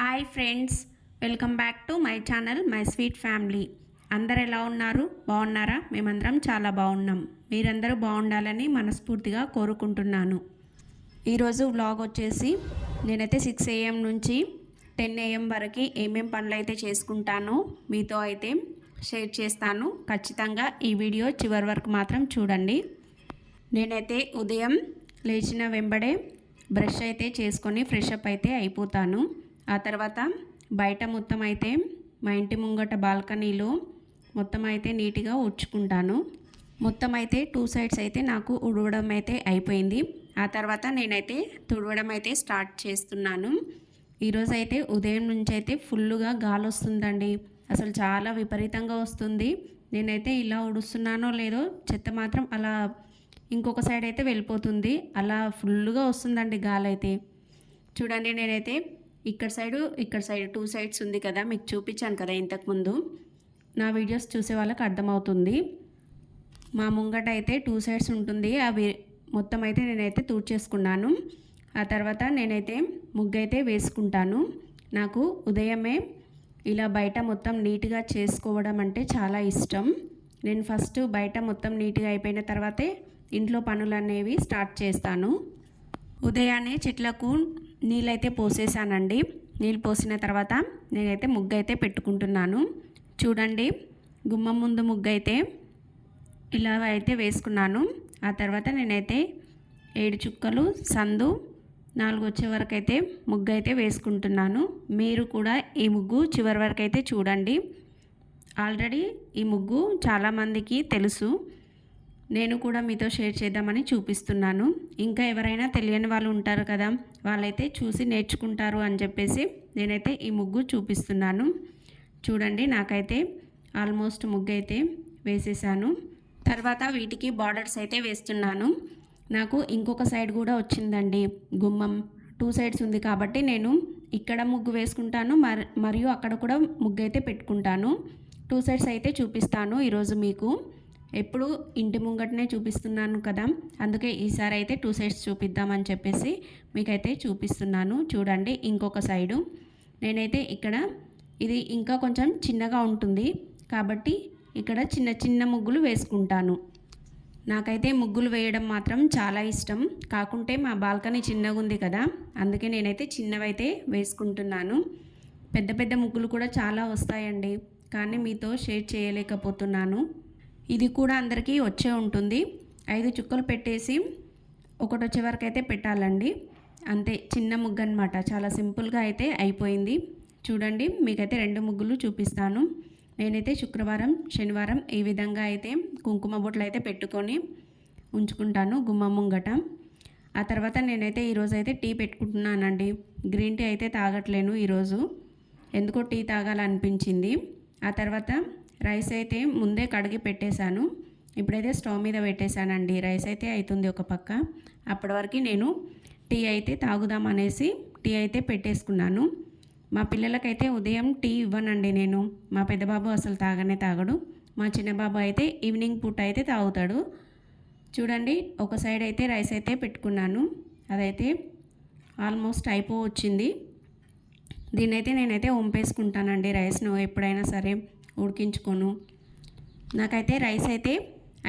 Hi friends welcome back to my channel my sweet family. అందరు ఎలా ఉన్నారు? బాగున్నారా? మేమందరం చాలా బాగున్నాం. మీరందరూ బాగుండాలని మనస్ఫూర్తిగా కోరుకుంటున్నాను. ఈరోజు వ్లాగ్ వచ్చేసి నేనైతే సిక్స్ ఏఎం నుంచి టెన్ ఏఎం వరకు ఏమేం పనులు అయితే చేసుకుంటానో మీతో అయితే షేర్ చేస్తాను. ఖచ్చితంగా ఈ వీడియో చివరి వరకు మాత్రం చూడండి. నేనైతే ఉదయం లేచిన వెంబడే బ్రష్ అయితే చేసుకొని ఫ్రెష్ అప్ అయితే అయిపోతాను. ఆ తర్వాత బయట మొత్తం అయితే మా ఇంటి ముంగట బాల్కనీలో మొత్తం అయితే నీట్గా ఉడ్చుకుంటాను. మొత్తం అయితే టూ సైడ్స్ అయితే నాకు ఉడవడం అయితే అయిపోయింది. ఆ తర్వాత నేనైతే తుడవడం అయితే స్టార్ట్ చేస్తున్నాను. ఈరోజు అయితే ఉదయం నుంచి అయితే ఫుల్గా గాలి వస్తుందండి. అసలు చాలా విపరీతంగా వస్తుంది. నేనైతే ఇలా ఉడుస్తున్నానో లేదో చెత్త మాత్రం అలా ఇంకొక సైడ్ అయితే వెళ్ళిపోతుంది. అలా ఫుల్గా వస్తుందండి గాలి అయితే. చూడండి నేనైతే ఇక్కడ సైడు ఇక్కడ సైడ్ టూ సైడ్స్ ఉంది కదా మీకు చూపించాను కదా ఇంతకుముందు నా వీడియోస్ చూసే వాళ్ళకి అర్థమవుతుంది. మా ముంగట అయితే టూ సైడ్స్ ఉంటుంది. అవి మొత్తం అయితే నేనైతే తూడ్చేసుకున్నాను ఆ తర్వాత నేనైతే ముగ్గు అయితే వేసుకుంటాను. నాకు ఉదయమే ఇలా బయట మొత్తం నీట్గా చేసుకోవడం అంటే చాలా ఇష్టం. నేను ఫస్ట్ బయట మొత్తం నీట్గా అయిపోయిన తర్వాతే ఇంట్లో పనులు అనేవి స్టార్ట్ చేస్తాను. ఉదయాన్నే చెట్లకు నీళ్ళైతే పోసేసానండి. నీళ్ళు పోసిన తర్వాత నేనైతే ముగ్గు అయితే పెట్టుకుంటున్నాను. చూడండి గుమ్మం ముందు ముగ్గు అయితే ఇలా అయితే వేసుకున్నాను. ఆ తర్వాత నేనైతే ఏడు చుక్కలు సందు నాలుగు వచ్చే వరకు అయితే ముగ్గు అయితే వేసుకుంటున్నాను. మీరు కూడా ఈ ముగ్గు చివరి వరకు అయితే చూడండి. ఆల్రెడీ ఈ ముగ్గు చాలామందికి తెలుసు. నేను కూడా మీతో షేర్ చేద్దామని చూపిస్తున్నాను. ఇంకా ఎవరైనా తెలియని వాళ్ళు ఉంటారు కదా వాళ్ళైతే చూసి నేర్చుకుంటారు అని చెప్పేసి నేనైతే ఈ ముగ్గు చూపిస్తున్నాను. చూడండి నాకైతే ఆల్మోస్ట్ ముగ్గు అయితే వేసేసాను. తర్వాత వీటికి బార్డర్స్ అయితే వేస్తున్నాను. నాకు ఇంకొక సైడ్ కూడా వచ్చిందండి గుమ్మం. టూ సైడ్స్ ఉంది కాబట్టి నేను ఇక్కడ ముగ్గు వేసుకుంటాను మరియు అక్కడ కూడా ముగ్గు అయితే పెట్టుకుంటాను. టూ సైడ్స్ అయితే చూపిస్తాను ఈరోజు మీకు. ఎప్పుడు ఇంటి ముంగటనే చూపిస్తున్నాను కదా. అందుకే ఈసారి అయితే టూ సైడ్స్ చూపిద్దామని చెప్పేసి మీకైతే చూపిస్తున్నాను. చూడండి ఇంకొక సైడు. నేనైతే ఇక్కడ ఇది ఇంకా కొంచెం చిన్నగా ఉంటుంది. కాబట్టి ఇక్కడ చిన్న చిన్న ముగ్గులు వేసుకుంటాను. నాకైతే ముగ్గులు వేయడం మాత్రం చాలా ఇష్టం. కాకుంటే మా బాల్కనీ చిన్నగా ఉంది కదా. అందుకే నేనైతే చిన్నవైతే వేసుకుంటున్నాను. పెద్ద పెద్ద ముగ్గులు కూడా చాలా వస్తాయండి. కానీ మీతో షేర్ చేయలేకపోతున్నాను. ఇది కూడా అందరికీ వచ్చే ఉంటుంది. ఐదు చుక్కలు పెట్టేసి ఒకటి వచ్చే వరకు అయితే పెట్టాలండి. అంతే చిన్న ముగ్గు అనమాట చాలా సింపుల్గా అయితే అయిపోయింది. చూడండి మీకైతే రెండు ముగ్గులు చూపిస్తాను. నేనైతే శుక్రవారం శనివారం ఈ విధంగా అయితే కుంకుమ బొట్లు అయితే పెట్టుకొని ఉంచుకుంటాను గుమ్మ ముంగట. ఆ తర్వాత నేనైతే ఈరోజు అయితే టీ పెట్టుకుంటున్నానండి. గ్రీన్ టీ అయితే తాగట్లేను ఈరోజు ఎందుకో టీ తాగాలనిపించింది. ఆ తర్వాత రైస్ అయితే ముందే కడిగి పెట్టేశాను. ఇప్పుడైతే స్టవ్ మీద పెట్టేశానండి. రైస్ అయితే అవుతుంది ఒక పక్క. అప్పటి వరకు నేను టీ అయితే తాగుదాం అనేసి టీ అయితే పెట్టేసుకున్నాను. మా పిల్లలకైతే ఉదయం టీ ఇవ్వనండి నేను. మా పెద్దబాబు అసలు తాగనే తాగడు. మా చిన్నబాబు అయితే ఈవినింగ్ పూట అయితే తాగుతాడు. చూడండి ఒక సైడ్ అయితే రైస్ అయితే పెట్టుకున్నాను. అదైతే ఆల్మోస్ట్ అయిపో వచ్చింది దీన్నైతే నేనైతే వంపేసుకుంటానండి రైస్ను ఎప్పుడైనా సరే. ఉడికించుకోను. నాకైతే రైస్ అయితే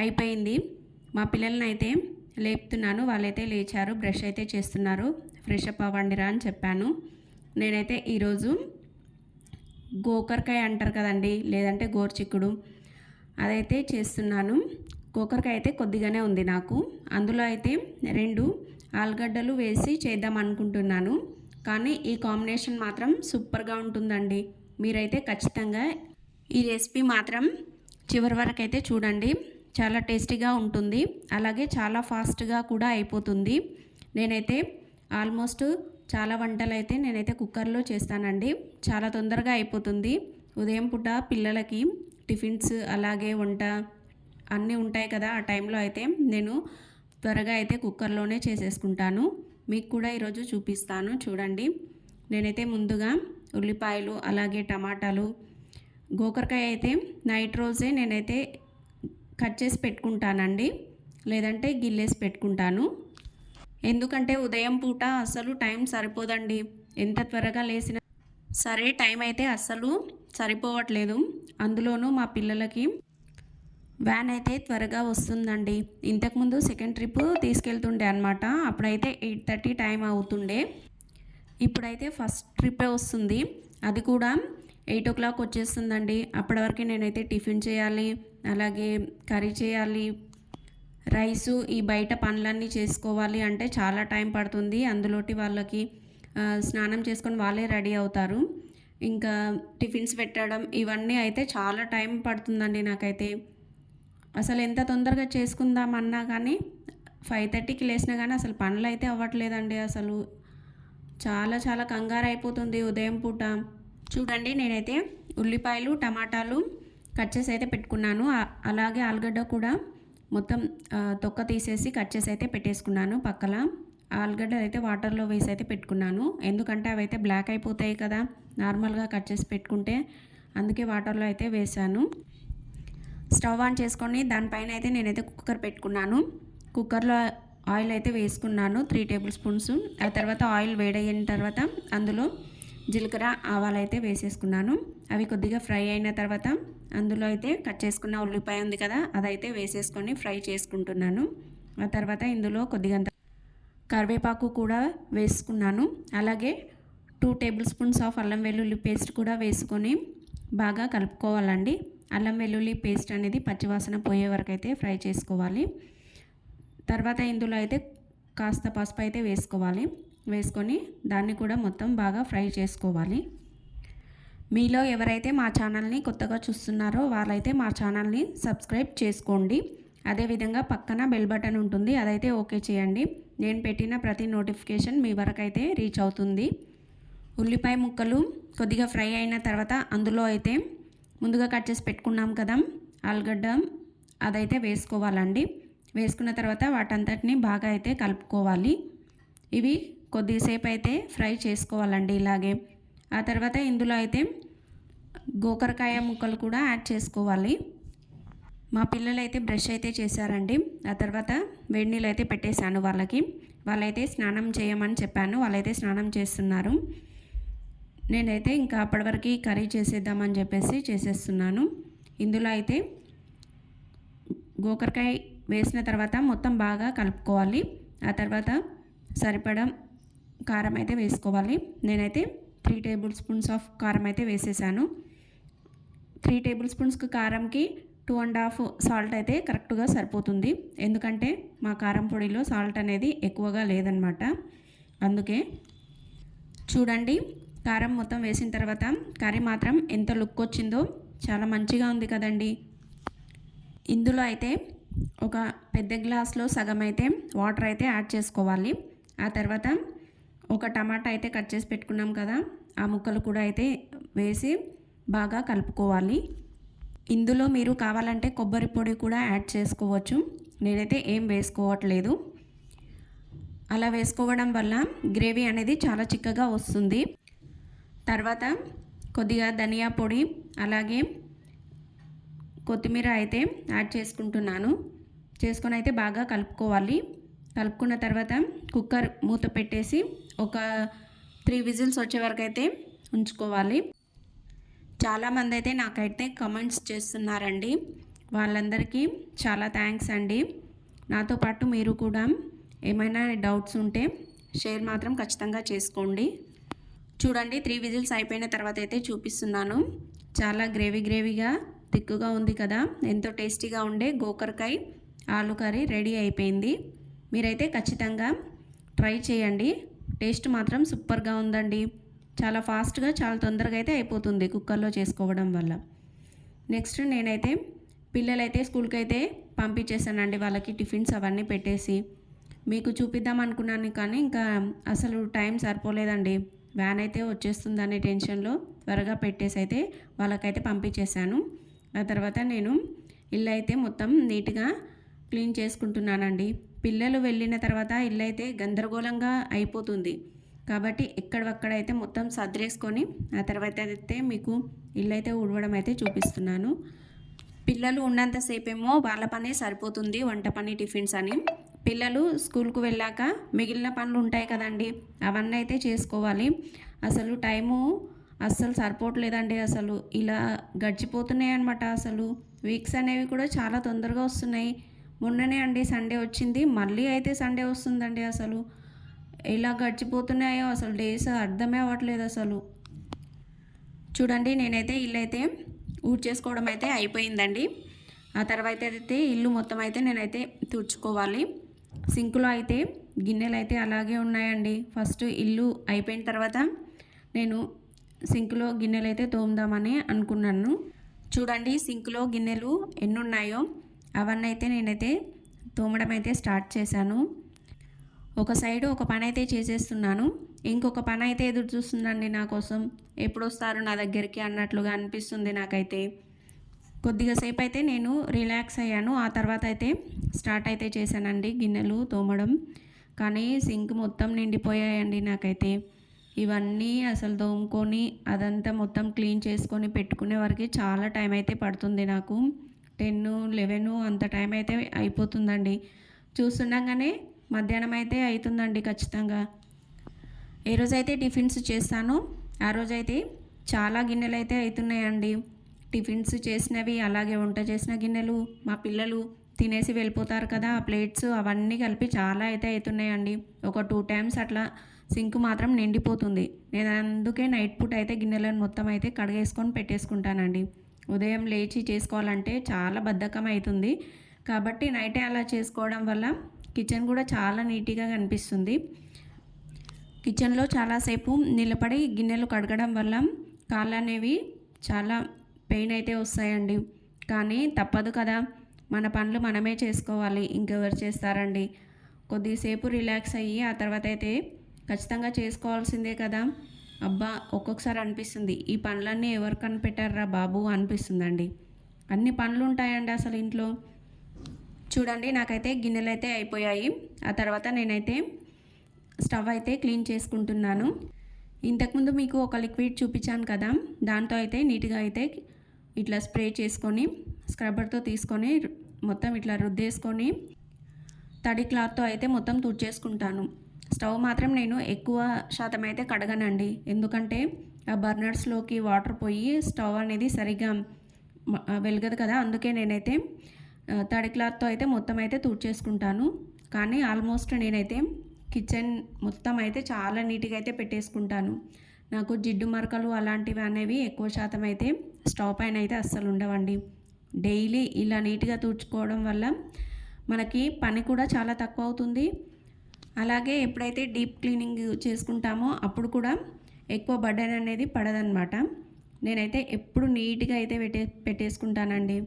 అయిపోయింది. మా పిల్లల్ని అయితే లేపుతున్నాను. వాళ్ళైతే లేచారు బ్రష్ అయితే చేస్తున్నారు. ఫ్రెష్ అప్ అవ్వండిరా అని చెప్పాను. నేనైతే ఈరోజు గోకరకాయ అంటారు కదండి లేదంటే గోర్చిక్కుడు అదైతే చేస్తున్నాను. గోకరకాయ అయితే కొద్దిగానే ఉంది నాకు. అందులో అయితే రెండు ఆలుగడ్డలు వేసి చేద్దాం అనుకుంటున్నాను. కానీ ఈ కాంబినేషన్ మాత్రం సూపర్గా ఉంటుందండి. మీరైతే ఖచ్చితంగా ఈ రెసిపీ మాత్రం చివరి వరకు అయితే చూడండి. చాలా టేస్టీగా ఉంటుంది. అలాగే చాలా ఫాస్ట్గా కూడా అయిపోతుంది. నేనైతే ఆల్మోస్ట్ చాలా వంటలు అయితే నేనైతే కుక్కర్లో చేస్తానండి. చాలా తొందరగా అయిపోతుంది. ఉదయం పూట పిల్లలకి టిఫిన్స్ అలాగే వంట అన్నీ ఉంటాయి కదా ఆ టైంలో అయితే నేను త్వరగా అయితే కుక్కర్లోనే చేసేసుకుంటాను. మీకు కూడా ఈరోజు చూపిస్తాను. చూడండి. నేనైతే ముందుగా ఉల్లిపాయలు అలాగే టమాటాలు గోకరకాయ అయితే నైట్ రోజే నేనైతే కట్ చేసి పెట్టుకుంటానండి. లేదంటే గిల్లేసి పెట్టుకుంటాను. ఎందుకంటే ఉదయం పూట అసలు టైం సరిపోదండి. ఎంత త్వరగా లేసిన సరే టైం అయితే అస్సలు సరిపోవట్లేదు. అందులోనూ మా పిల్లలకి వ్యాన్ అయితే త్వరగా వస్తుందండి. ఇంతకుముందు సెకండ్ ట్రిప్ తీసుకెళ్తుండే అనమాట అప్పుడైతే ఎయిట్ థర్టీ టైం అవుతుండే. ఇప్పుడైతే ఫస్ట్ ట్రిప్పే వస్తుంది. అది కూడా ఎయిట్ ఓ క్లాక్ వచ్చేస్తుందండి. అప్పటి వరకు నేనైతే టిఫిన్ చేయాలి అలాగే కర్రీ చేయాలి రైసు ఈ బయట పనులన్నీ చేసుకోవాలి అంటే చాలా టైం పడుతుంది. అందులోటి వాళ్ళకి స్నానం చేసుకొని వాళ్ళే రెడీ అవుతారు. ఇంకా టిఫిన్స్ పెట్టడం ఇవన్నీ అయితే చాలా టైం పడుతుందండి నాకైతే. అసలు ఎంత తొందరగా చేసుకుందామన్నా కానీ ఫైవ్ థర్టీకి లేచినా కానీ అసలు పనులు అయితే అవ్వట్లేదండి అసలు. చాలా చాలా కంగారు అయిపోతుంది ఉదయం పూట. చూడండి నేనైతే ఉల్లిపాయలు టమాటాలు కట్ చేసి అయితే పెట్టుకున్నాను. అలాగే ఆలుగడ్డ కూడా మొత్తం తొక్క తీసేసి కట్ చేసి అయితే పెట్టేసుకున్నాను పక్కన ఆలుగడ్డ అయితే వాటర్లో వేసి అయితే పెట్టుకున్నాను. ఎందుకంటే అవి అయితే బ్లాక్ అయిపోతాయి కదా నార్మల్గా కట్ చేసి పెట్టుకుంటే అందుకే వాటర్లో అయితే వేసాను స్టవ్ ఆన్ చేసుకొని దానిపైన అయితే నేనైతే కుక్కర్ పెట్టుకున్నాను. కుక్కర్లో ఆయిల్ అయితే వేసుకున్నాను త్రీ టేబుల్ స్పూన్స్. ఆ తర్వాత ఆయిల్ వేడయిన తర్వాత అందులో జీలకర్ర ఆవాలు అయితే వేసేసుకున్నాను. అవి కొద్దిగా ఫ్రై అయిన తర్వాత అందులో అయితే కట్ చేసుకున్న ఉల్లిపాయ ఉంది కదా అదైతే వేసేసుకొని ఫ్రై చేసుకుంటున్నాను. ఆ తర్వాత ఇందులో కొద్దిగా కరివేపాకు కూడా వేసుకున్నాను. అలాగే టూ టేబుల్ స్పూన్స్ ఆఫ్ అల్లం వెల్లుల్లి పేస్ట్ కూడా వేసుకొని బాగా కలుపుకోవాలండి. అల్లం వెల్లుల్లి పేస్ట్ అనేది పచ్చివాసన పోయే వరకు అయితే ఫ్రై చేసుకోవాలి. తర్వాత ఇందులో అయితే కాస్త పసుపు అయితే వేసుకోవాలి. వేసుకొని దాన్ని కూడా మొత్తం బాగా ఫ్రై చేసుకోవాలి. మీలో ఎవరైతే మా ఛానల్ని కొత్తగా చూస్తున్నారో వాళ్ళైతే మా ఛానల్ని సబ్స్క్రైబ్ చేసుకోండి. అదేవిధంగా పక్కన బెల్ బటన్ ఉంటుంది అదైతే ఓకే చేయండి. నేను పెట్టిన ప్రతి నోటిఫికేషన్ మీ వరకు అయితే రీచ్ అవుతుంది. ఉల్లిపాయ ముక్కలు కొద్దిగా ఫ్రై అయిన తర్వాత అందులో అయితే ముందుగా కట్ చేసి పెట్టుకున్నాం కదా ఆలుగడ్డ అదైతే వేసుకోవాలండి. వేసుకున్న తర్వాత వాటంతటిని బాగా అయితే కలుపుకోవాలి. ఇవి కొద్దిసేపు అయితే ఫ్రై చేసుకోవాలండి ఇలాగే. ఆ తర్వాత ఇందులో అయితే గోకరకాయ ముక్కలు కూడా యాడ్ చేసుకోవాలి. మా పిల్లలు అయితే బ్రష్ అయితే చేశారండి. ఆ తర్వాత వేడి నీళ్ళు అయితే పెట్టేశాను వాళ్ళకి. వాళ్ళైతే స్నానం చేయమని చెప్పాను. వాళ్ళైతే స్నానం చేస్తున్నారు. నేనైతే ఇంకా అప్పటివరకు కర్రీ చేసేద్దామని చెప్పేసి చేసేస్తున్నాను. ఇందులో అయితే గోకరకాయ వేసిన తర్వాత మొత్తం బాగా కలుపుకోవాలి. ఆ తర్వాత సరిపడా కారం అయితే వేసుకోవాలి. నేనైతే త్రీ టేబుల్ స్పూన్స్ ఆఫ్ కారం అయితే వేసేసాను త్రీ టేబుల్ స్పూన్స్కి కారంకి టూ అండ్ హాఫ్ సాల్ట్ అయితే కరెక్ట్గా సరిపోతుంది. ఎందుకంటే మా కారం పొడిలో సాల్ట్ అనేది ఎక్కువగా లేదనమాట అందుకే చూడండి కారం మొత్తం వేసిన తర్వాత కర్రీ మాత్రం ఎంత లుక్ వచ్చిందో చాలా మంచిగా ఉంది కదండి. ఇందులో అయితే ఒక పెద్ద గ్లాస్లో సగం అయితే వాటర్ అయితే యాడ్ చేసుకోవాలి. ఆ తర్వాత ఒక టమాటా అయితే కట్ చేసి పెట్టుకున్నాం కదా ఆ ముక్కలు కూడా అయితే వేసి బాగా కలుపుకోవాలి. ఇందులో మీరు కావాలంటే కొబ్బరి పొడి కూడా యాడ్ చేసుకోవచ్చు. నేనైతే ఏం వేసుకోవట్లేదు. అలా వేసుకోవడం వల్ల గ్రేవీ అనేది చాలా చిక్కగా వస్తుంది. తర్వాత కొద్దిగా ధనియా పొడి అలాగే కొత్తిమీర అయితే యాడ్ చేసుకుంటున్నాను. చేసుకొని అయితే బాగా కలుపుకోవాలి. కలుపుకున్న తర్వాత కుక్కర్ మూత పెట్టేసి ఒక త్రీ విజిల్స్ వచ్చే వరకు అయితే ఉంచుకోవాలి. చాలామంది అయితే నాకైతే కమెంట్స్ చేస్తున్నారండి. వాళ్ళందరికీ చాలా థ్యాంక్స్ అండి. నాతో పాటు మీరు కూడా ఏమైనా డౌట్స్ ఉంటే షేర్ మాత్రం ఖచ్చితంగా చేసుకోండి. చూడండి త్రీ విజిల్స్ అయిపోయిన తర్వాత అయితే చూపిస్తున్నాను. చాలా గ్రేవీ గ్రేవీగా తిక్కుగా ఉంది కదా. ఎంతో టేస్టీగా ఉండే గోకరకాయ ఆలు కర్రీ రెడీ అయిపోయింది. మీరైతే ఖచ్చితంగా ట్రై చేయండి. టేస్ట్ మాత్రం సూపర్గా ఉందండి. చాలా ఫాస్ట్గా చాలా తొందరగా అయితే అయిపోతుంది కుక్కర్లో చేసుకోవడం వల్ల. నెక్స్ట్ నేనైతే పిల్లలైతే స్కూల్కి అయితే పంపించేసానండి వాళ్ళకి టిఫిన్స్ అవన్నీ పెట్టేసి. మీకు చూపిద్దాం అనుకున్నాను కానీ ఇంకా అసలు టైం సరిపోలేదండి. వ్యాన్ అయితే వచ్చేస్తుందనే టెన్షన్లో త్వరగా పెట్టేసి అయితే వాళ్ళకైతే పంపించేశాను ఆ తర్వాత నేను ఇల్లు అయితే మొత్తం నీట్గా క్లీన్ చేసుకుంటున్నానండి. పిల్లలు వెళ్ళిన తర్వాత ఇల్లు అయితే గందరగోళంగా అయిపోతుంది. కాబట్టి ఎక్కడక్కడైతే మొత్తం సర్దేసుకొని ఆ తర్వాత అయితే మీకు ఇల్లు అయితే ఉడవడం అయితే చూపిస్తున్నాను. పిల్లలు ఉన్నంతసేపేమో వాళ్ళ పనే సరిపోతుంది వంట పని టిఫిన్స్ అని. పిల్లలు స్కూల్కు వెళ్ళాక మిగిలిన పనులు ఉంటాయి కదండి అవన్నీ అయితే చేసుకోవాలి. అసలు టైము అస్సలు సరిపోవట్లేదండి అసలు. ఇలా గడిచిపోతున్నాయి అనమాట అసలు. వీక్స్ అనేవి కూడా చాలా తొందరగా వస్తున్నాయి. మొన్ననే అండి సండే వచ్చింది. మళ్ళీ అయితే సండే వస్తుందండి అసలు. ఎలా గడిచిపోతున్నాయో అసలు డేస్ అర్థమే అవ్వట్లేదు అసలు. చూడండి నేనైతే ఇల్లు అయితే ఊడ్ చేసుకోవడం అయితే అయిపోయిందండి. ఆ తర్వాత అయితే ఇల్లు మొత్తం అయితే నేనైతే తుడుచుకోవాలి. సింకులో అయితే గిన్నెలు అయితే అలాగే ఉన్నాయండి. ఫస్ట్ ఇల్లు అయిపోయిన తర్వాత నేను సింకులో గిన్నెలు అయితే తోముదామని అనుకున్నాను. చూడండి సింకులో గిన్నెలు ఎన్ని ఉన్నాయో అవన్నీ అయితే నేనైతే తోమడం అయితే స్టార్ట్ చేశాను. ఒక సైడు ఒక పని అయితే చేసేస్తున్నాను. ఇంకొక పని అయితే ఎదురు చూస్తుందండి నా కోసం. ఎప్పుడు వస్తారు నా దగ్గరికి అన్నట్లుగా అనిపిస్తుంది నాకైతే. కొద్దిగా సేపు అయితే నేను రిలాక్స్ అయ్యాను. ఆ తర్వాత అయితే స్టార్ట్ అయితే చేశానండి గిన్నెలు తోమడం. కానీ సింక్ మొత్తం నిండిపోయాయండి నాకైతే. ఇవన్నీ అసలు తోముకొని అదంతా మొత్తం క్లీన్ చేసుకొని పెట్టుకునే వరకు చాలా టైం అయితే పడుతుంది నాకు. టెన్ లెవెన్ అంత టైం అయితే అయిపోతుందండి. చూస్తుండగానే మధ్యాహ్నం అయితే అవుతుందండి ఖచ్చితంగా. ఏ రోజైతే టిఫిన్స్ చేస్తాను ఆ రోజైతే చాలా గిన్నెలు అయితే అవుతున్నాయండి. టిఫిన్స్ చేసినవి అలాగే వంట చేసిన గిన్నెలు మా పిల్లలు తినేసి వెళ్ళిపోతారు కదా ఆ ప్లేట్స్ అవన్నీ కలిపి చాలా అయితే అవుతున్నాయండి. ఒక టూ టైమ్స్ అట్లా సింక్ మాత్రం నిండిపోతుంది. నేను అందుకే నైట్ పూట అయితే గిన్నెలను మొత్తం అయితే కడిగేసుకొని పెట్టేసుకుంటానండి. ఉదయం లేచి చేసుకోవాలంటే చాలా బద్ధకం అవుతుంది కాబట్టి నైటే అలా చేసుకోవడం వల్ల కిచెన్ కూడా చాలా నీట్గా కనిపిస్తుంది. కిచెన్లో చాలాసేపు నిలబడి గిన్నెలు కడగడం వల్ల కాళ్ళు అనేవి చాలా పెయిన్ అయితే వస్తాయండి. కానీ తప్పదు కదా. మన పనులు మనమే చేసుకోవాలి. ఇంకెవరు చేస్తారండి? కొద్దిసేపు రిలాక్స్ అయ్యి ఆ తర్వాత అయితే ఖచ్చితంగా చేసుకోవాల్సిందే కదా. అబ్బా ఒక్కొక్కసారి అనిపిస్తుంది ఈ పనులన్నీ ఎవరు కనిపెట్టారా బాబు అనిపిస్తుందండి. అన్ని పనులు ఉంటాయండి అసలు ఇంట్లో. చూడండి నాకైతే గిన్నెలు అయితే అయిపోయాయి. ఆ తర్వాత నేనైతే స్టవ్ అయితే క్లీన్ చేసుకుంటున్నాను. ఇంతకుముందు మీకు ఒక లిక్విడ్ చూపించాను కదా దాంతో అయితే నీట్గా అయితే ఇట్లా స్ప్రే చేసుకొని స్క్రబ్బర్తో తీసుకొని మొత్తం ఇట్లా రుద్దేసుకొని తడి క్లాత్తో అయితే మొత్తం తుడిచేసుకుంటాను. స్టవ్ మాత్రం నేను ఎక్కువ శాతం అయితే కడగనండి. ఎందుకంటే ఆ బర్నర్స్లోకి వాటర్ పోయి స్టవ్ అనేది సరిగ్గా వెలగదు కదా. అందుకే నేనైతే తడి క్లాత్తో అయితే మొత్తం అయితే తుడిచేసుకుంటాను. కానీ ఆల్మోస్ట్ నేనైతే కిచెన్ మొత్తం అయితే చాలా నీట్గా అయితే పెట్టేసుకుంటాను. నాకు జిడ్డు మరకలు అలాంటివి అనేవి ఎక్కువ శాతం అయితే స్టవ్ పైన అయితే అస్సలు ఉండవండి. డైలీ ఇలా నీట్గా తుడుచుకోవడం వల్ల మనకి పని కూడా చాలా తక్కువ అవుతుంది. అలాగే ఎప్పుడైతే డీప్ క్లీనింగ్ చేసుకుంటామో అప్పుడు కూడా ఎక్కువ బర్డెన్ అనేది పడదనమాట నేనైతే ఎప్పుడు నీట్గా అయితే పెట్టే పెట్టేసుకుంటానండి.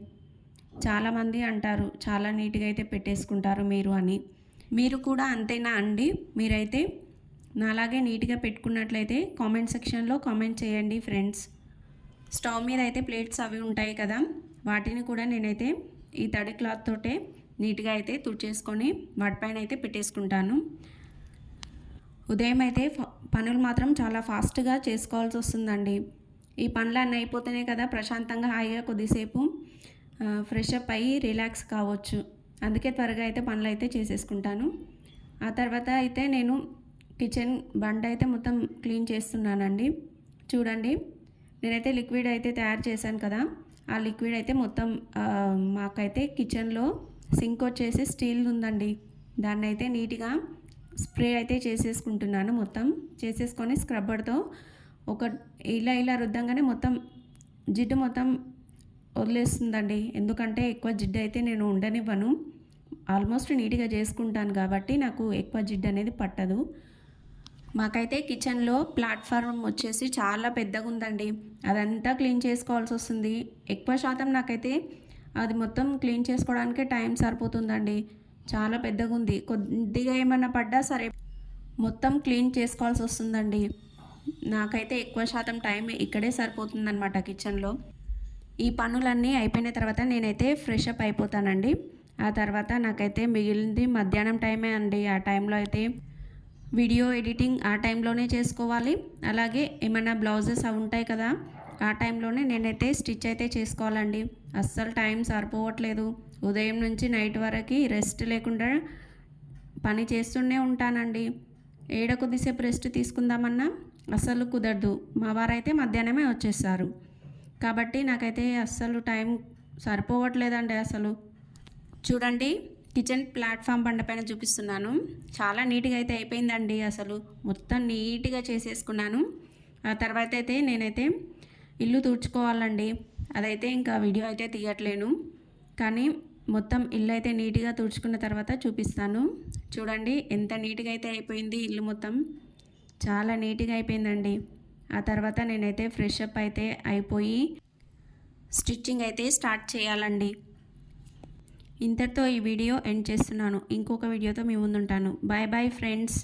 చాలామంది అంటారు చాలా నీట్గా అయితే పెట్టేసుకుంటారు మీరు అని. మీరు కూడా అంతేనా అండి? మీరైతే నాలాగే నీట్గా పెట్టుకున్నట్లయితే కామెంట్ సెక్షన్లో కామెంట్ చేయండి ఫ్రెండ్స్. స్టవ్ మీద అయితే ప్లేట్స్ అవి ఉంటాయి కదా. వాటిని కూడా నేనైతే ఈ తడి క్లాత్ తోటే నీట్గా అయితే తుడిచేసుకొని వాటిపైన అయితే పెట్టేసుకుంటాను. ఉదయం అయితే పనులు మాత్రం చాలా ఫాస్ట్గా చేసుకోవాల్సి వస్తుందండి. ఈ పనులు అన్నీ అయిపోతేనే కదా ప్రశాంతంగా హాయిగా కొద్దిసేపు ఫ్రెష్ అప్ అయ్యి రిలాక్స్ కావచ్చు. అందుకే త్వరగా అయితే పనులు అయితే చేసేసుకుంటాను. ఆ తర్వాత అయితే నేను కిచెన్ బండ అయితే మొత్తం క్లీన్ చేస్తున్నానండి. చూడండి నేనైతే లిక్విడ్ అయితే తయారు చేశాను కదా. ఆ లిక్విడ్ అయితే మొత్తం మాకైతే కిచెన్లో సింక్ వచ్చేసి స్టీల్ ఉందండి. దాన్ని అయితే నీట్గా స్ప్రే అయితే చేసేసుకుంటున్నాను మొత్తం. చేసేసుకొని స్క్రబ్బర్తో ఒక ఇలా ఇలా రుద్దంగానే మొత్తం జిడ్డు మొత్తం వదిలేస్తుందండి. ఎందుకంటే ఎక్కువ జిడ్డు అయితే నేను ఉండనివ్వను. ఆల్మోస్ట్ నీట్గా చేసుకుంటాను కాబట్టి నాకు ఎక్కువ జిడ్డు అనేది పట్టదు. మాకైతే కిచెన్లో ప్లాట్ఫామ్ వచ్చేసి చాలా పెద్దగా ఉందండి అదంతా క్లీన్ చేసుకోవాల్సి వస్తుంది ఎక్కువ శాతం నాకైతే అది మొత్తం క్లీన్ చేసుకోవడానికే టైం సరిపోతుందండి. చాలా పెద్దగా ఉంది కొద్దిగా ఏమన్నా పడ్డా సరే మొత్తం క్లీన్ చేసుకోవాల్సి వస్తుందండి. నాకైతే ఎక్కువ శాతం టైం ఇక్కడే సరిపోతుందన్నమాట కిచెన్లో. ఈ పనులన్నీ అయిపోయిన తర్వాత నేనైతే ఫ్రెష్ అప్ అయిపోతానండి. ఆ తర్వాత నాకైతే మిగిలింది మధ్యాహ్నం టైమే అండి. ఆ టైంలో అయితే వీడియో ఎడిటింగ్ ఆ టైంలోనే చేసుకోవాలి. అలాగే ఏమైనా బ్లౌజెస్ అవి ఉంటాయి కదా ఆ టైంలోనే నేనైతే స్టిచ్ అయితే చేసుకోవాలండి. అస్సలు టైం సరిపోవట్లేదు. ఉదయం నుంచి నైట్ వరకు రెస్ట్ లేకుండా పని చేస్తూనే ఉంటానండి. ఏడ కొద్దిసేపు రెస్ట్ తీసుకుందామన్నా అస్సలు కుదరదు. మా వారైతే మధ్యాహ్నమే వచ్చేస్తారు. కాబట్టి నాకైతే అస్సలు టైం సరిపోవట్లేదండి అసలు. చూడండి కిచెన్ ప్లాట్ఫామ్ బండ పైన చూపిస్తున్నాను. చాలా నీట్గా అయితే అయిపోయిందండి అసలు. మొత్తం నీట్గా చేసేసుకున్నాను. ఆ తర్వాత అయితే నేనైతే ఇల్లు తుడుచుకోవాలండి. అదైతే ఇంకా వీడియో అయితే తీయట్లేను. కానీ మొత్తం ఇల్లు అయితే నీట్గా తుడుచుకున్న తర్వాత చూపిస్తాను. చూడండి ఎంత నీట్గా అయితే అయిపోయింది ఇల్లు మొత్తం. చాలా నీట్గా అయిపోయిందండి. ఆ తర్వాత నేనైతే ఫ్రెష్ అప్ అయితే అయిపోయి స్టిచ్చింగ్ అయితే స్టార్ట్ చేయాలండి. ఇంతటితో ఈ వీడియో ఎండ్ చేస్తున్నాను. ఇంకొక వీడియోతో మీ ముందుంటాను. Bye bye friends.